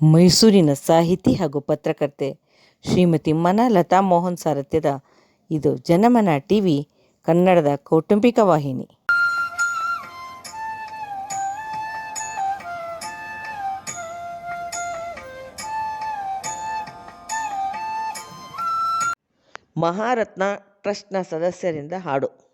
ಮೈಸೂರಿನ ಸಾಹಿತಿ ಹಾಗೂ ಪತ್ರಕರ್ತೆ ಶ್ರೀಮತಿ ಮನ ಲತಾ ಮೋಹನ್ ಸಾರಥ್ಯದ ಇದು ಜನಮನ ಟಿ ವಿ ಕನ್ನಡದ ಕೌಟುಂಬಿಕ ವಾಹಿನಿ. ಮಹಾರತ್ನ ಟ್ರಸ್ಟ್ನ ಸದಸ್ಯರಿಂದ ಹಾಡು.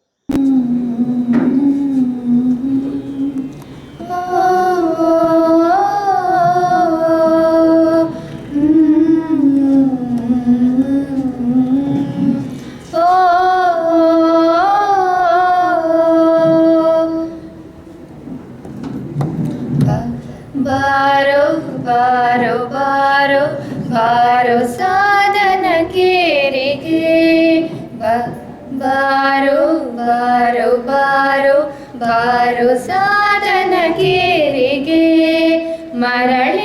ಬಾರೋ ಬಾರೋ ಬಾರೋ ಬಾರೋ ಸಾಧನ ಕೇರಿಗೆ ಮರಳಿ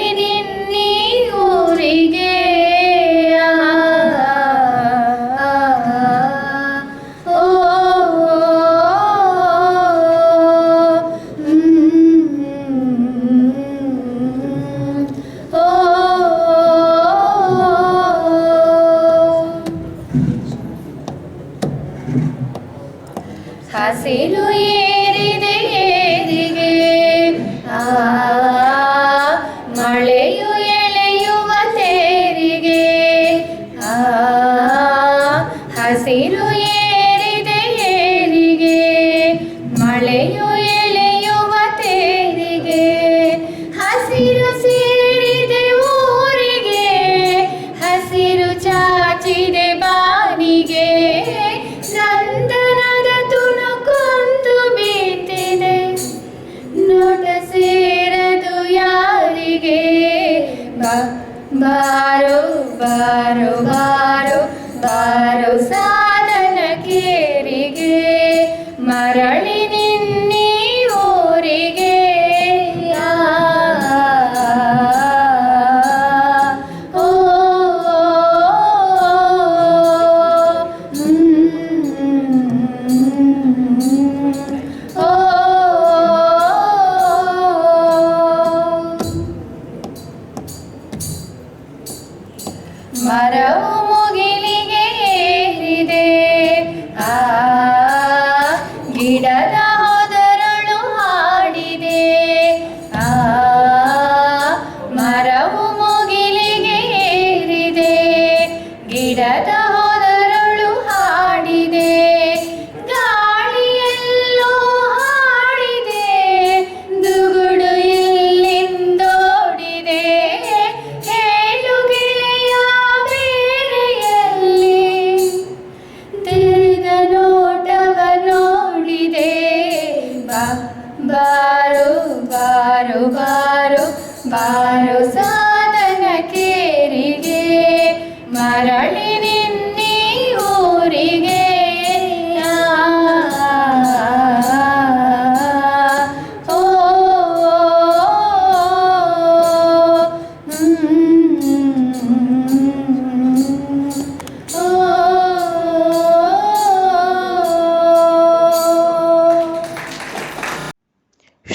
ಮರವು ಮುಗಿಲಿಗೆ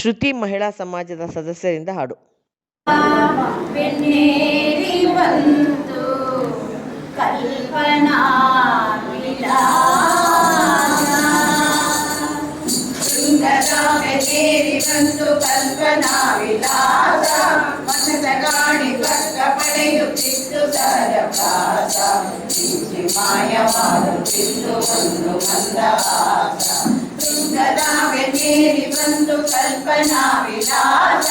ಶ್ರುತಿ ಮಹಿಳಾ ಸಮಾಜದ ಸದಸ್ಯರಿಂದ ಹಾಡು. ಕಲ್ಪನಾ ಬಂತು, ಕಲ್ಪನಾ ವಿಲಾಸ. ಮನದ ಗಾಳಿ ಕಷ್ಟ ಪಡೆಯುತ್ತಿತ್ತು ಸರಪ್ರಾಸ ಮಿಂಚಿ ಮಾಯವಾಗುತ್ತಿತ್ತು ಒಂದು ಮಂದಹಾಸ ಶೃಂಗದ ಬೆನ್ನೇರಿ ಬಂತು ಕಲ್ಪನಾ ವಿಲಾಸ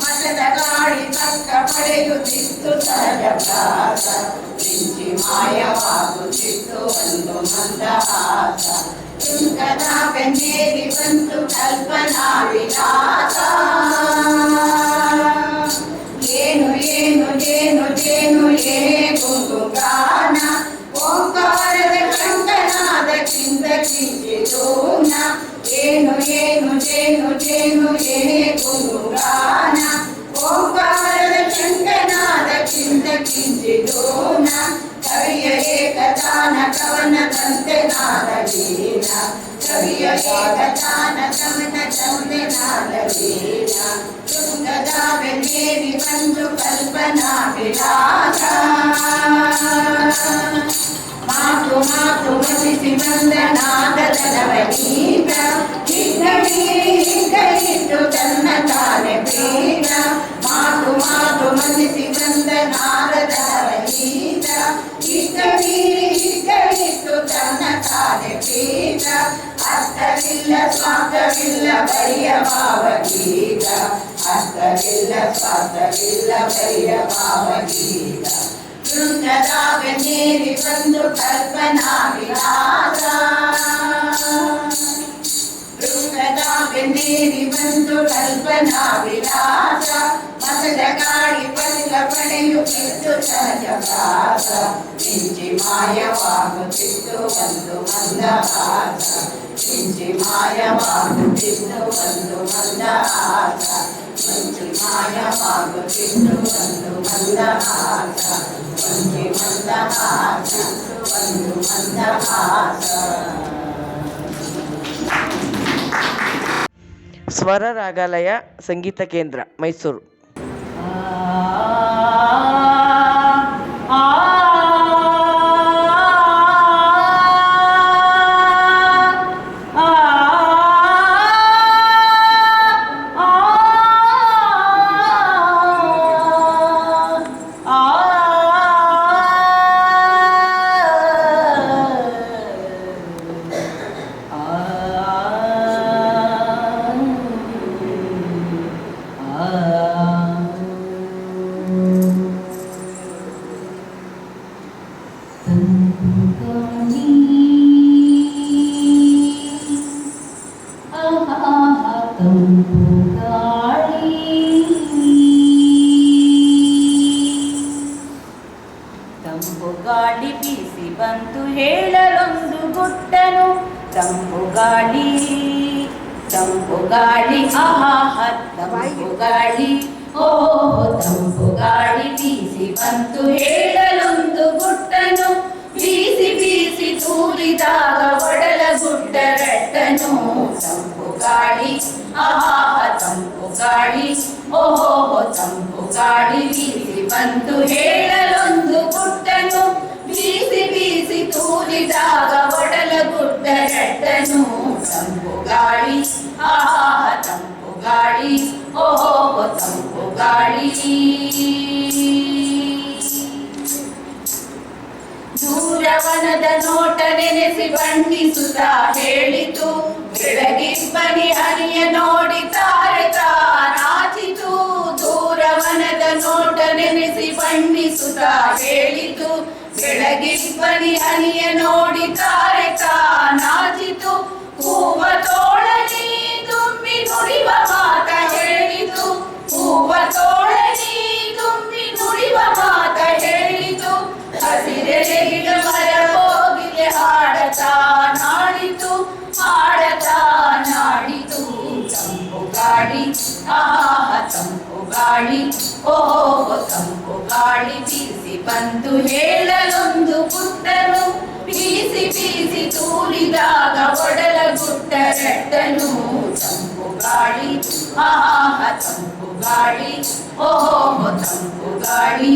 ಮನದ ಗಾಳಿ ತಕ್ಕ ಪಡೆಯುತ್ತಿತ್ತು ಸರಪ್ರಾಸ ಮಿಂಚಿ ಮಾಯವಾಗುತ್ತಿತ್ತು ಒಂದು ಮಂದಹಾಸ ಶೃಂಗದ ಬೆನ್ನೇರಿ ಬಂತು ಕಲ್ಪನಾ ವಿಲಾಸ ಏನು ಏನು ಏನು ಏನು ಏ ಗುಂಗುಗಾನ ಓಂಕಾರದ ಕಂಕನಾದ ಕಿಂದ ಕಿಂಚಿದೂನ ఏను ఏను చేను చేను ఏ పురుగాన ఓంకార శంకనాద చింత చింతితోన కవియ ఏకతాన కవన దంతనాద వీణ. కవియ ఏకతాన కవన దంతనాద వీణ. శృంగదావి దేవి బంధు కల్పనా విలాస. మాకు మాకు మసి మందనాద ధనవీ ತಾನೆ ಪ್ರೀತ ಅರ್ಥವಿಲ್ಲ ಸ್ವಾರ್ಥವಿಲ್ಲ ಬರಿಯ ಭಾವಗೀತ ಅರ್ಥವಿಲ್ಲ ಸ್ವಾರ್ಥವಿಲ್ಲ ಬರಿಯ ಭಾವಗೀತ ವೃಂದದ ಬೆನ್ನೇರಿ ಬಂದು ಕಲ್ಪನಾ ವಿಲಾಸ దుంగదా వెన్నేరి బంధు కల్పనా విలాస మసలగాడి పనుల పడయు ఎత్తు సహజవాస మించి మాయవాగు చిత్తు బంధు మందహాస మించి మాయవాగు చిత్తు బంధు మందహాస మంచి మాయవాగు చిత్తు బంధు మందహాస మంచి మందహాస బంధు మందహాస ಸ್ವರ ರಾಗಾಲಯ ಸಂಗೀತ ಕೇಂದ್ರ ಮೈಸೂರು. ತಂಪು ಗಾಳಿ ಆಹಾಹ ತಂಪು ಗಾಳಿ ಓ ತಂಪು ಗಾಳಿ ಬೀಸಿ ಬಂತು ಹೇಳಲೊಂದು ಗುಟ್ಟನು ಬೀಸಿ ಬೀಸಿ ತೂರಿದಾಗ ಒಡಲ ಗುಡ್ಡ ರಟ್ಟನು ತಂಪು ಗಾಳಿ ಆಹಾಹ ತಂಪು ಗಾಳಿ ಓಹೋ ತಂಪು ಗಾಳಿ ಬೀಸಿ ಬಂತು ಹೇಳಲೊಂದು ಗುಟ್ಟನು ಗಾಳಿ. ಓಹೋ, ತಂಪು ಗಾಳಿ. ದೂರವನದ ನೋಟ ನೆನೆಸಿ ಬಣ್ಣಿಸುತ್ತ ಹೇಳಿತು. ಬೆಳಗಿಬ್ಬನಿ ಹರಿಯ ನೋಡಿ ತಾರೆ ನಾಚಿತು ದೂರವನದ ನೋಟ ನೆನೆಸಿ ಬಣ್ಣಿಸುತ್ತ ಹೇಳಿತು. ಬೆಳಗಿಬ್ಬನಿ ಹರಿಯ ನೋಡಿ ತಾರೆ ನಾಚಿತು ಹೂವ ತೋಳಲಿ ನುಡಿವ ಮಾತ ಹೇಳಿತು. ಹೂವ ತೋಳಲಿ ತುಂಬಿ ನುಡಿವ ಮಾತ ಹೇಳಿತು. ಹಸಿರೆಲೆಗಿಡ ಮರ ಹೋಗಿಲೆ ಹಾಡತಾ ನಾಡಿತು ಹಾಡತಾ ನಾಡಿತು ತಂಪು ಗಾಡಿ ಆಹ ತಂಪು ಗಾಳಿ ಓಹೋ ತಂಪು ಗಾಳಿ ಬೀಸಿ ಬಂತು ಹೇಳಲೊಂದು ಪುಟ್ಟನು. ಬೀಸಿ ಬೀಸಿ ತೂರಿದಾಗ ಒಡಲ ಗುಟ್ಟ ಗಾಳಿ. ಆಹ ತಂಪು ಗಾಳಿ. ಓಹೋ ತಂಪು ಗಾಳಿ.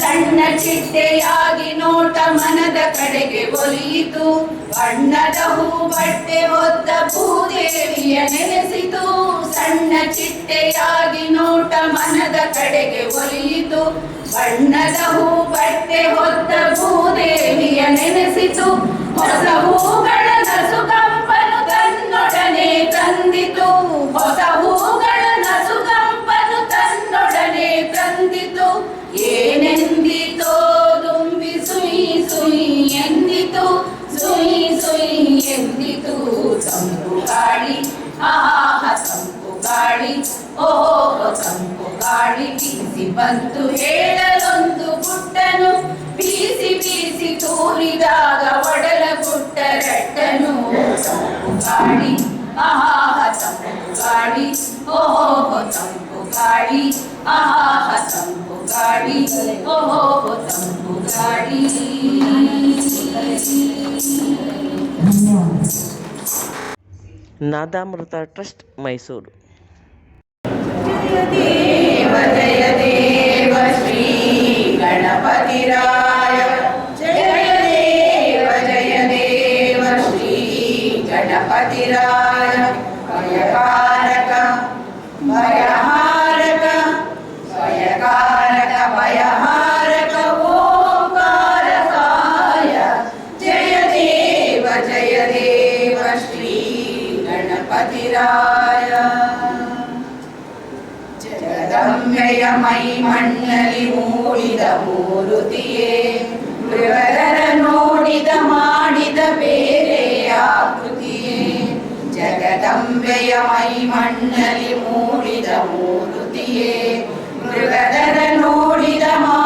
ಸಣ್ಣ ಚಿಟ್ಟೆಯಾಗಿ ನೋಟ ಮನದ ಕಡೆಗೆ ಒಲಿಯಿತು. ಬಣ್ಣದ ಹೂ ಬಟ್ಟೆ ಹೊತ್ತ ಭೂದೇವಿಯ ನೆನೆಸಿತು ಸಣ್ಣ ಚಿಟ್ಟೆಯಾಗಿ ನೋಟ ಮನದ ಕಡೆಗೆ ಒಲಿಯಿತು. ಬಣ್ಣದ ಹೂ ಬಟ್ಟೆ ಹೊತ್ತ ಭೂದೇವಿಯ ನೆನೆಸಿತು. ಹೊಸ ಹೂಗಳ ನಸುಕಂಪನು ತನ್ನೊಡನೆ ತಂದಿತು. ಹೊಸ ಹೂಗಳ ನಸುಕಂಪನು ತನ್ನೊಡನೆ ತಂದಿತು. ಏನೆಂದಿತೋ ದುಂಬಿ ಸುಯಿ ಸುಯಿ ಎಂದಿತು. ಸುಯಿ ಸುಯಿ ಎಂದಿತು. ತಂಪು ಗಾಳಿ ಓಹೋ ತಂಪು ಗಾಳಿ ಬೀಸಿ ಬಂತು ಹೇಳಲೊಂದು ಗುಟ್ಟನು ಬೀಸಿ ಬೀಸಿ ತೂರಿದಾಗ ಒಡಲ ಗುಟ್ಟ ರಟ್ಟನು ತಂಪು ಗಾಳಿ ಆಹ ತಂಪು ಗಾಳಿ ಓಹೋ ತಂಪು ಗಾಳಿ ಆಹ ತಂಪು ಗಾಳಿ ಓಹೋ ತಂಪು ಗಾಳಿ ನಾದಾಮೃತ ಟ್ರಸ್ಟ್ ಮೈಸೂರು देव जय देव ಜಗದಂಬೆಯ ಮೈ ಮಣ್ಣಲ್ಲಿ ಮೂಡಿದ ಮೂರುತಿಯೇ ಮೃಗರ ನೋಡಿದ ಮಾಡಿದ ಬೇರೆ ಆಕೃತಿಯೇ. ಜಗದಂಬೆಯ ಮೈ ಮಣ್ಣಲ್ಲಿ ಮೂಡಿದ ಮೂರುತಿಯೇ ಮೃಗದರ ನೋಡಿದ ಮಾಡಿದ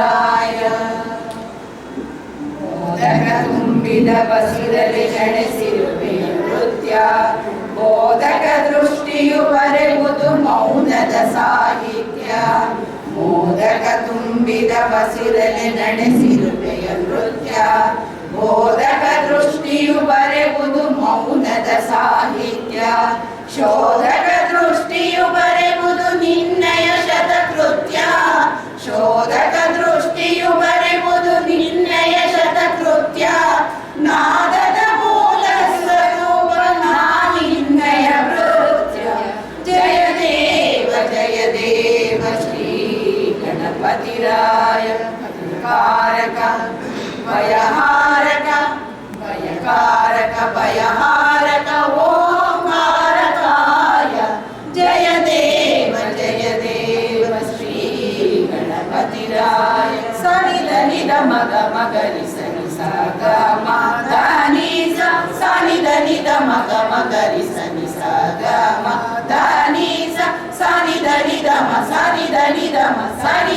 ಗಣಪತಿರಾಯ ಮೋದಕ ತುಂಬಿದ ಬಸಿರಲಿ ನಡೆಸಿರುವೆ ನೃತ್ಯ ಬೋಧಕ ದೃಷ್ಟಿಯು ಬರೆಯುವುದು ಮೌನದ ಸಾಹಿತ್ಯ. ಮೋದಕ ತುಂಬಿದ ಬಸಿರಲಿ ನಡೆಸಿರುವೆಯ ನೃತ್ಯ ಬೋಧಕ ದೃಷ್ಟಿಯು ಬರೆಯುವುದು ಮೌನದ ಸಾಹಿತ್ಯ. ಶೋಧಕ ದೃಷ್ಟಿಯು ಬರೆಯುವುದು ನಿನ್ನಯ ಶತಕೃತ್ಯ. ಶೋಧಕ ದೃಷ್ಟಿಯು ಬರೆಯುವುದು ನಿನ್ನಯ ಶತಕೃತ್ಯ ನಾದದ మగ మగరి సని సాగ మాదాని సాని దని ద మగ మగరి సని సాగ మాదాని సాని దని ద మ సాని